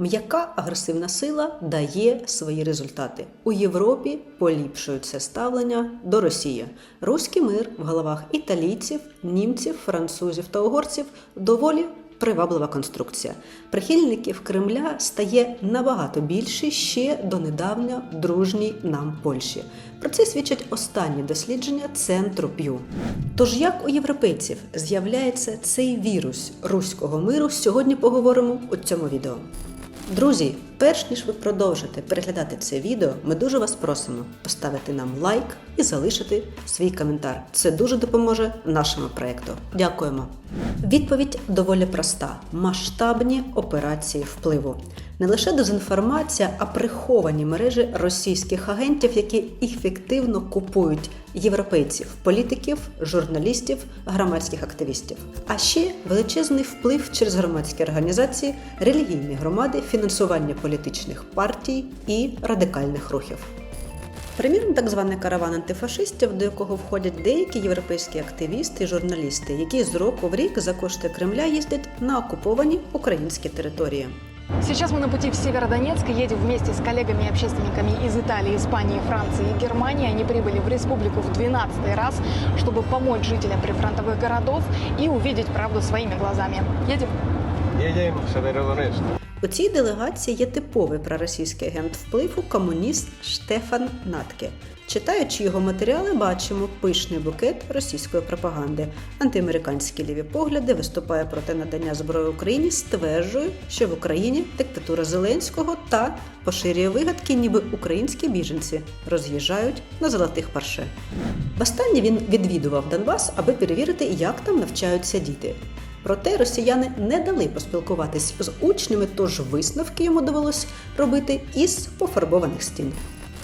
М'яка агресивна сила дає свої результати. У Європі поліпшується ставлення до Росії. Руський мир в головах італійців, німців, французів та угорців доволі приваблива конструкція. Прихильників Кремля стає набагато більше ще донедавна дружній нам Польщі. Про це свідчать останні дослідження центру П'ю. Тож як у європейців з'являється цей вірус руського миру, сьогодні поговоримо у цьому відео. Друзі, перш ніж ви продовжите переглядати це відео, ми дуже вас просимо поставити нам лайк і залишити свій коментар. Це дуже допоможе нашому проєкту. Дякуємо. Відповідь доволі проста: масштабні операції впливу. Не лише дезінформація, а приховані мережі російських агентів, які ефективно купують європейців, політиків, журналістів, громадських активістів. А ще величезний вплив через громадські організації, релігійні громади, фінансування політичних партій і радикальних рухів. Приміром, так званий караван антифашистів, до якого входять деякі європейські активісти і журналісти, які з року в рік за кошти Кремля їздять на окуповані українські території. Сейчас мы на пути в Северодонецк и едем вместе с коллегами-общественниками из Италии, Испании, Франции и Германии. Они прибыли в республику в 12 раз, чтобы помочь жителям прифронтовых городов и увидеть правду своими глазами. Едем? Їдемо в Северодонецьк. У цій делегації є типовий проросійський агент впливу комуніст Штефан Натке. Читаючи його матеріали, бачимо пишний букет російської пропаганди. Антиамериканські ліві погляди виступає проти надання зброї Україні, стверджує, що в Україні диктатура Зеленського та поширює вигадки, ніби українські біженці роз'їжджають на золотих парше. Востаннє він відвідував Донбас, аби перевірити, як там навчаються діти. Проте росіяни не дали поспілкуватись з учнями, тож висновки йому довелось робити із пофарбованих стін.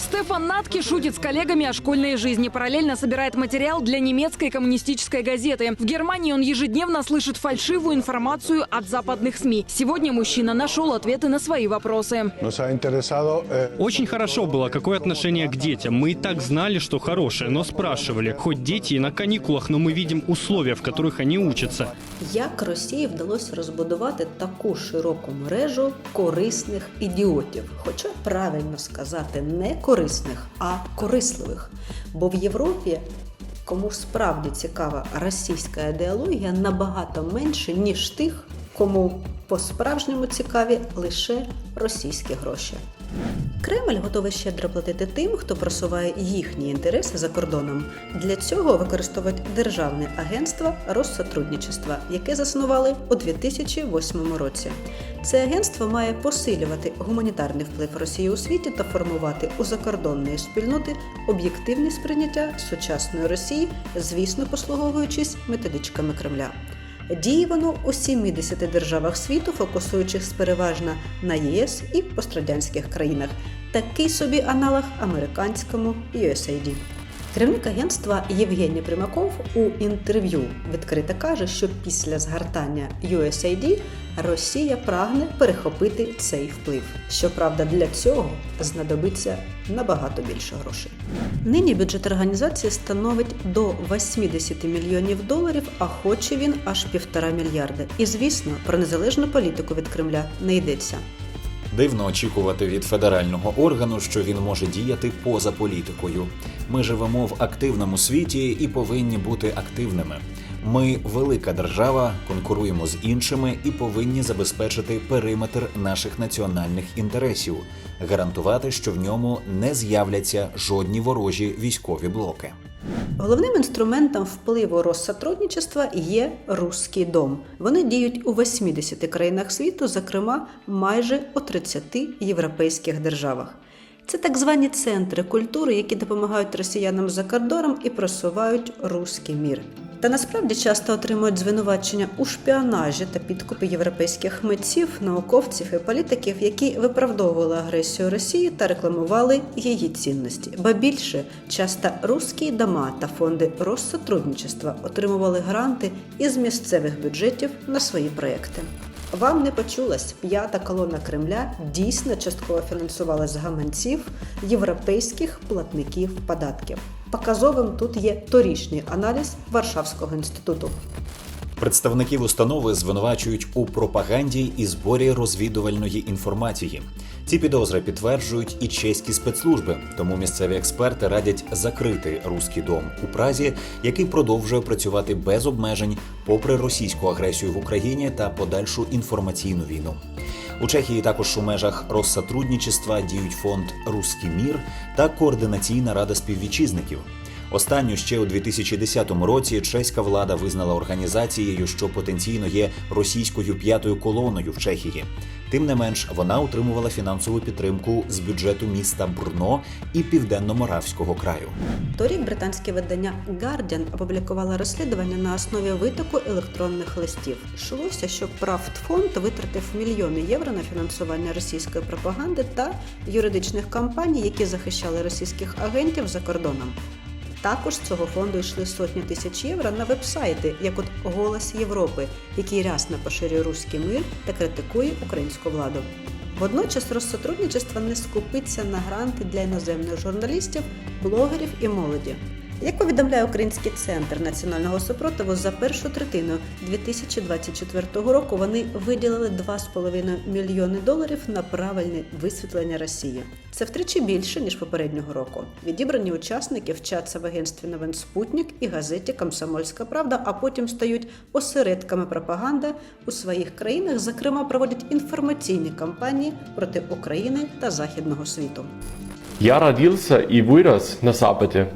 Стефан Натки шутит с коллегами о школьной жизни. Параллельно собирает материал для немецкой коммунистической газеты. В Германии он ежедневно слышит фальшивую информацию от западных СМИ. Сегодня мужчина нашел ответы на свои вопросы. Nos ha interesado eh, Очень хорошо было, какое отношение к детям. Мы и так знали, что хорошее, но спрашивали. Хоть дети и на каникулах, но мы видим условия, в которых они учатся. Як Росії вдалося розбудувати таку широку мережу корисних ідіотів, хоча правильно сказати не корисних, а корисливих. Бо в Європі, кому справді цікава російська ідеологія, набагато менше, ніж тих, кому по-справжньому цікаві лише російські гроші. Кремль готовий щедро платити тим, хто просуває їхні інтереси за кордоном. Для цього використовують Державне агентство Россотрудничества, яке заснували у 2008 році. Це агентство має посилювати гуманітарний вплив Росії у світі та формувати у закордонної спільноти об'єктивні сприйняття сучасної Росії, звісно, послуговуючись методичками Кремля. Діє воно у 70 державах світу, фокусуючись переважно на ЄС і пострадянських країнах. Такий собі аналог американському USAID. Керівник агентства Євгеній Примаков у інтерв'ю відкрито каже, що після згортання USAID Росія прагне перехопити цей вплив. Щоправда, для цього знадобиться набагато більше грошей. Нині бюджет організації становить до 80 мільйонів доларів, а хоче він аж півтора мільярда. І звісно, про незалежну політику від Кремля не йдеться. Дивно очікувати від федерального органу, що він може діяти поза політикою. Ми живемо в активному світі і повинні бути активними. Ми велика держава, конкуруємо з іншими і повинні забезпечити периметр наших національних інтересів, гарантувати, що в ньому не з'являться жодні ворожі військові блоки. Головним інструментом впливу Россотрудничества є Руський дом. Вони діють у 80 країнах світу, зокрема майже у 30 європейських державах. Це так звані центри культури, які допомагають росіянам за кордоном і просувають руський мір. Та насправді часто отримують звинувачення у шпіонажі та підкупи європейських митців, науковців і політиків, які виправдовували агресію Росії та рекламували її цінності. Ба більше часто руські дома та фонди Россотрудничества отримували гранти із місцевих бюджетів на свої проекти. Вам не почулась п'ята колона Кремля дійсно частково фінансувала з гаманців європейських платників податків. Показовим тут є торічний аналіз Варшавського інституту. Представників установи звинувачують у пропаганді і зборі розвідувальної інформації. Ці підозри підтверджують і чеські спецслужби, тому місцеві експерти радять закрити руський дом у Празі, який продовжує працювати без обмежень, попри російську агресію в Україні та подальшу інформаційну війну. У Чехії також у межах Россотрудничества діють фонд Руський мір та координаційна рада співвітчизників. Останню ще у 2010 році чеська влада визнала організацією, що потенційно є російською п'ятою колоною в Чехії. Тим не менш, вона отримувала фінансову підтримку з бюджету міста Брно і південно-моравського краю. Торік британське видання Guardian опублікувало розслідування на основі витоку електронних листів. Йшлося, що Правдфонд витратив мільйони євро на фінансування російської пропаганди та юридичних кампаній, які захищали російських агентів за кордоном. Також з цього фонду йшли сотні тисяч євро на вебсайти, як от Голос Європи, який рясно поширює руський мир та критикує українську владу. Водночас розсотрудничество не скупиться на гранти для іноземних журналістів, блогерів і молоді. Як повідомляє Український центр національного супротиву, за першу третину 2024 року вони виділили 2,5 мільйони доларів на правильне висвітлення Росії. Це втричі більше ніж попереднього року. Відібрані учасники вчаться в агентстві новин Спутник і газеті Комсомольська Правда, а потім стають осередками пропаганди у своїх країнах, зокрема проводять інформаційні кампанії проти України та західного світу. Я родился и вырос на Западе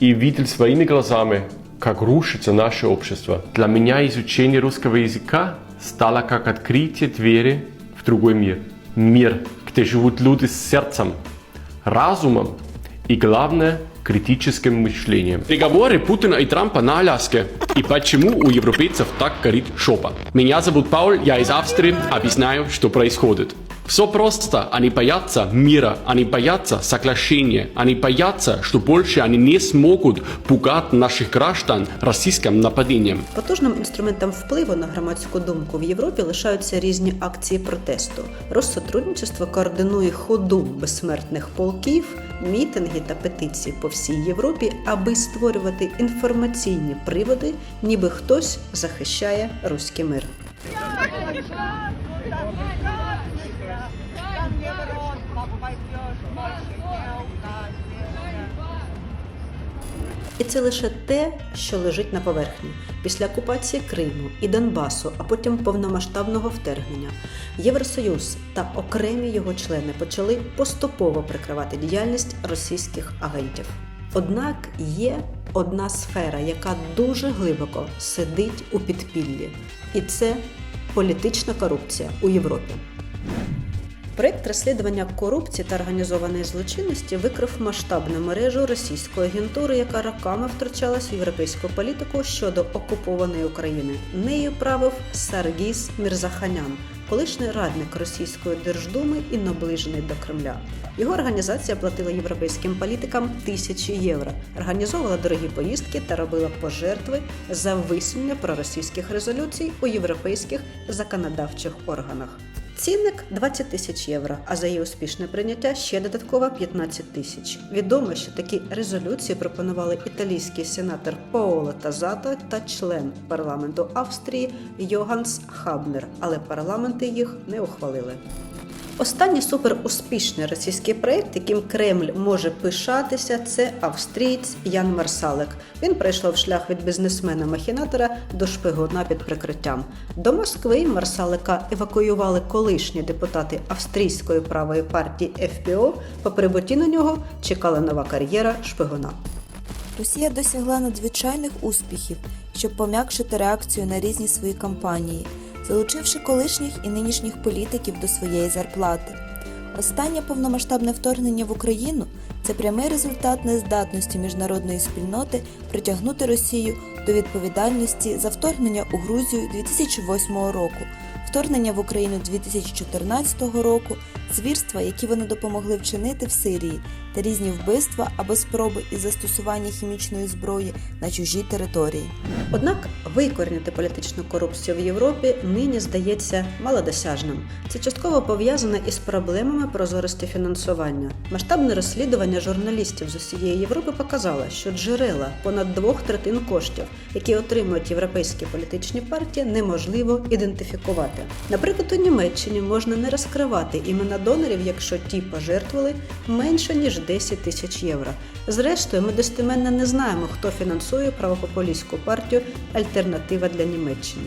и видел своими глазами, как рушится наше общество. Для меня изучение русского языка стало как открытие двери в другой мир. Мир, где живут люди с сердцем, разумом и, главное, критическим мышлением. Переговоры Путина и Трампа на Аляске. И почему у европейцев так горит шопа? Меня зовут Пауль, я из Австрии, объясняю, что происходит. Все просто. Они боятся мира, они боятся соглашения, они боятся, что больше они не смогут пугать наших граждан российским нападением. Потужним інструментом впливу на громадську думку в Європі лишаються різні акції протесту. Россотрудничество координує ходу безсмертних полків, мітинги та петиції по всій Європі, аби створювати інформаційні приводи, ніби хтось захищає руський мир. І це лише те, що лежить на поверхні. Після окупації Криму і Донбасу, а потім повномасштабного вторгнення, Євросоюз та окремі його члени почали поступово прикривати діяльність російських агентів. Однак є одна сфера, яка дуже глибоко сидить у підпіллі, і це політична корупція у Європі. Проект розслідування корупції та організованої злочинності викрив масштабну мережу російської агентури, яка роками втручалась в європейську політику щодо окупованої України. Нею правив Саргіс Мірзаханян, колишній радник російської держдуми і наближений до Кремля. Його організація платила європейським політикам тисячі євро, організовувала дорогі поїздки та робила пожертви за висунення проросійських резолюцій у європейських законодавчих органах. Цінник 20 тисяч євро, а за її успішне прийняття ще додатково 15 тисяч. Відомо, що такі резолюції пропонували італійський сенатор Паоло Тазато та член парламенту Австрії Йоганс Хабнер, але парламенти їх не ухвалили. Останній суперуспішний російський проект, яким Кремль може пишатися, це австрієць Ян Марсалик. Він пройшов шлях від бізнесмена-махінатора до шпигуна під прикриттям. До Москви Марсалика евакуювали колишні депутати австрійської правої партії ФПО. По прибутті на нього чекала нова кар'єра шпигуна. Росія досягла надзвичайних успіхів, щоб пом'якшити реакцію на різні свої кампанії, залучивши колишніх і нинішніх політиків до своєї зарплати. Останнє повномасштабне вторгнення в Україну це прямий результат нездатності міжнародної спільноти притягнути Росію до відповідальності за вторгнення у Грузію 2008 року, вторгнення в Україну 2014 року звірства, які вони допомогли вчинити в Сирії, та різні вбивства або спроби із застосування хімічної зброї на чужій території. Однак викорінити політичну корупцію в Європі нині здається малодосяжним. Це частково пов'язане із проблемами прозорості фінансування. Масштабне розслідування журналістів з усієї Європи показало, що джерела понад двох третин коштів, які отримують європейські політичні партії, неможливо ідентифікувати. Наприклад, у Німеччині можна не розкривати імена донорів, якщо ті пожертвували менше ніж 10 тисяч євро. Зрештою, ми достеменно не знаємо, хто фінансує правопопулістську партію Альтернатива для Німеччини.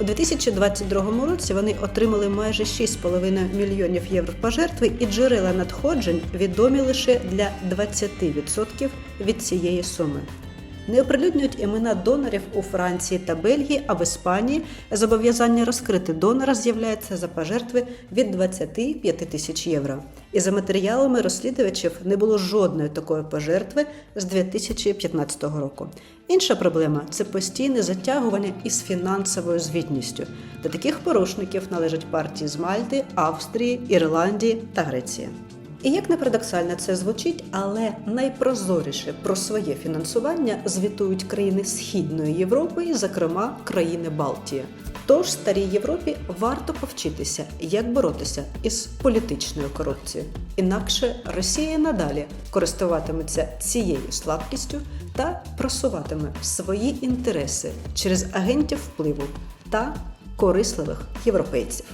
У 2022 році вони отримали майже 6,5 мільйонів євро пожертви, і джерела надходжень відомі лише для 20% від цієї суми. Не оприлюднюють імена донорів у Франції та Бельгії, а в Іспанії зобов'язання розкрити донора з'являється за пожертви від 25 тисяч євро. І за матеріалами розслідувачів не було жодної такої пожертви з 2015 року. Інша проблема це постійне затягування із фінансовою звітністю. До таких порушників належать партії з Мальти, Австрії, Ірландії та Греції. І як не парадоксально це звучить, але найпрозоріше про своє фінансування звітують країни Східної Європи, зокрема країни Балтії. Тож старій Європі варто повчитися, як боротися із політичною корупцією. Інакше Росія надалі користуватиметься цією слабкістю та просуватиме свої інтереси через агентів впливу та корисливих європейців.